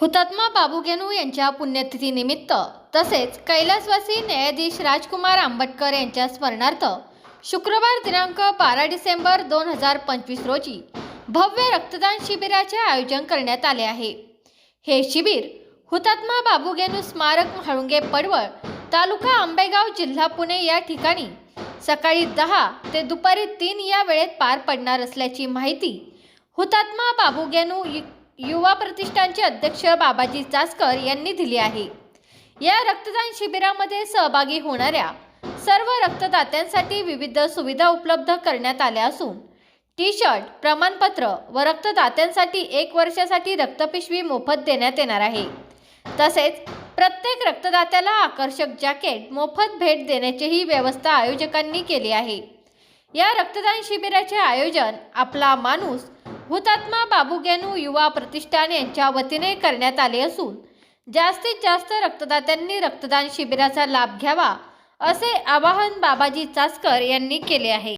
हुतात्मा बाबूगेनू यांच्या पुण्यतिथीनिमित्त तसेच कैलासवासी न्यायाधीश राजकुमार आंबटकर यांच्या स्मरणार्थ शुक्रवार दिनांक बारा डिसेंबर दोन हजार पंचवीस रोजी भव्य रक्तदान शिबिराचे आयोजन करण्यात आले आहे. हे शिबिर हुतात्मा बाबूगेनू स्मारक म्हाळुंगे पडवळ तालुका आंबेगाव जिल्हा पुणे या ठिकाणी सकाळी दहा ते दुपारी तीन या वेळेत पार पडणार असल्याची माहिती हुतात्मा बाबूगेनू यु- युवा प्रतिष्ठानचे अध्यक्ष बाबाजी चासकर यांनी दिली आहे. या रक्तदान शिबिरामध्ये सहभागी होणाऱ्या सर्व रक्तदात्यांसाठी विविध सुविधा उपलब्ध करण्यात आल्या असून टी शर्ट प्रमाणपत्र व रक्तदात्यांसाठी एक वर्षासाठी रक्तपिशवी मोफत देण्यात येणार आहे. तसेच प्रत्येक रक्तदात्याला आकर्षक जॅकेट मोफत भेट देण्याचीही व्यवस्था आयोजकांनी केली आहे. या रक्तदान शिबिराचे आयोजन आपला माणूस हुतात्मा बाबू गेनू युवा प्रतिष्ठान यांच्या वतीने करण्यात आले असून जास्तीत जास्त रक्तदात्यांनी रक्तदान शिबिराचा लाभ घ्यावा असे आवाहन बाबाजी चासकर यांनी केले आहे.